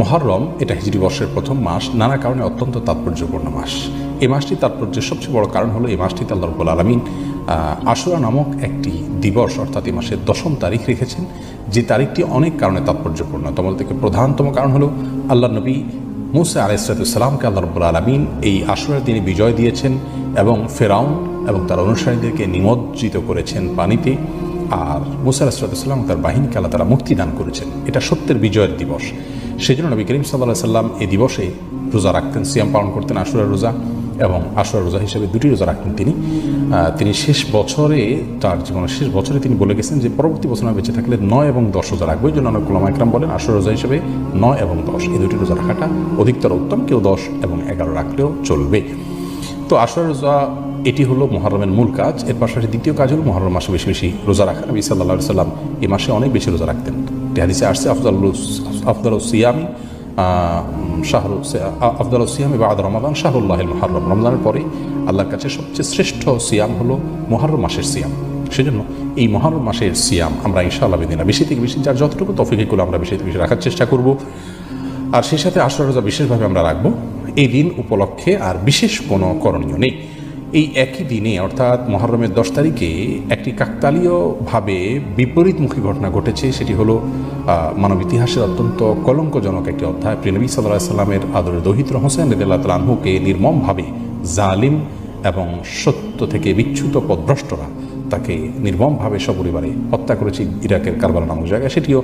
মহরম এটা হিজরি বর্ষের প্রথম মাস, নানা কারণে অত্যন্ত তাৎপর্যপূর্ণ মাস। এই মাসটি তাৎপর্যের সবচেয়ে বড় কারণ হলো এই মাসটিতে আল্লাহ রব্বুল আলমিন আশুরা নামক একটি দিবস অর্থাৎ এই মাসের দশম তারিখ রেখেছেন, যে তারিখটি অনেক কারণে তাৎপর্যপূর্ণ। তোমার থেকে প্রধানতম কারণ হলো আল্লাহ নবী মুসা আলাইসালামকে আল্লাহ রব্বুল আলমিন এই আশুরার দিনে বিজয় দিয়েছেন এবং ফেরাউন এবং তার অনুসারীদেরকে নিমজ্জিত করেছেন পানিতে। আর মুসা আলাহিসাল্লাম তার বাহিনীকে আল্লাহ তারা মুক্তি দান করেছেন। এটা সত্যের বিজয়ের দিবস। সেই জন্য নবী করিম সাল্লাহ সাল্লাম এই দিবসে রোজা রাখতেন, সিয়াম পালন করতেন আশুরা রোজা এবং আশুরার রোজা হিসেবে দুটি রোজা রাখতেন তিনি। তিনি শেষ বছরে, তার জীবনের শেষ বছরে তিনি বলে গেছেন যে, পরবর্তী বছর বেঁচে থাকলে নয় এবং দশ রোজা রাখব। এই জন্য অনেক গোলাম একরাম বলেন আশুর রোজা হিসেবে নয় এবং দশ, এই দুটি রোজা রাখাটা অধিকতর উত্তম। কেউ দশ এবং এগারো রাখলেও চলবে। তো আশুরা রোজা এটি হলো মহরমের মূল কাজ। এর পাশাপাশি দ্বিতীয় কাজ হলো মহরম মাসে বেশি বেশি রোজা রাখা। নবী সাল্লাহ সাল্লাম এই মাসে অনেক বেশি রোজা রাখতেন। হাদিসে আসছে আফজাল আফজাল সিয়ামি শাহরু আফজাল সিয়ামি বা আদ রমাদান শাহরুল্লাহ মহরম। রমজানের পরে আল্লাহর কাছে সবচেয়ে শ্রেষ্ঠ সিয়াম হলো মহরম মাসের সিয়াম। সেজন্য এই মহরম মাসের সিয়াম আমরা ইনশাআল্লাহ বেদিনা বেশি থেকে বেশি, যার যতটুকু তফিকুলো আমরা বেশি থেকে বেশি রাখার চেষ্টা করব। আর সেই সাথে আশুরা রোজা বিশেষভাবে আমরা রাখব। এই দিন উপলক্ষে আর বিশেষ কোনো করণীয় নেই। এই একই দিনে, অর্থাৎ মহরমের দশ তারিখে, একটি কাকতালীয়ভাবে বিপরীতমুখী ঘটনা ঘটেছে। সেটি হলো মানব ইতিহাসের অত্যন্ত কলঙ্কজনক একটি অধ্যায়। প্রিনবী সাল্লাহ সাল্লামের আদরের দহিত্র হোসেন রেদুল্লাহ তালাহুকে নির্মমভাবে জালিম এবং সত্য থেকে বিচ্যুত পদভ্রষ্টরা তাকে নির্মমভাবে সপরিবারে হত্যা করেছে ইরাকের কারবালা নামক জায়গায়। সেটিও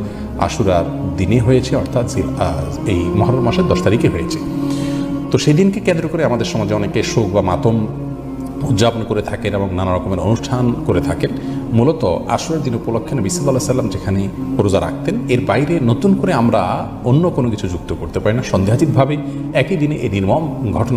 আশুরার দিনে হয়েছে, অর্থাৎ এই মহরম মাসের দশ তারিখে হয়েছে। তো সেই দিনকে কেন্দ্র করে আমাদের সমাজে অনেকে শোক বা মাতম উদযাপন করে থাকেন এবং নানা রকমের অনুষ্ঠান করে থাকেন। মূলত আসরের দিন উপলক্ষে নবী সাল্লাহ সাল্লাম যেখানে রোজা রাখতেন, এর বাইরে নতুন করে আমরা অন্য কোনো কিছু যুক্ত করতে পারি না। সন্দেহাতীতভাবে একই দিনে এই নির্মম ঘটনা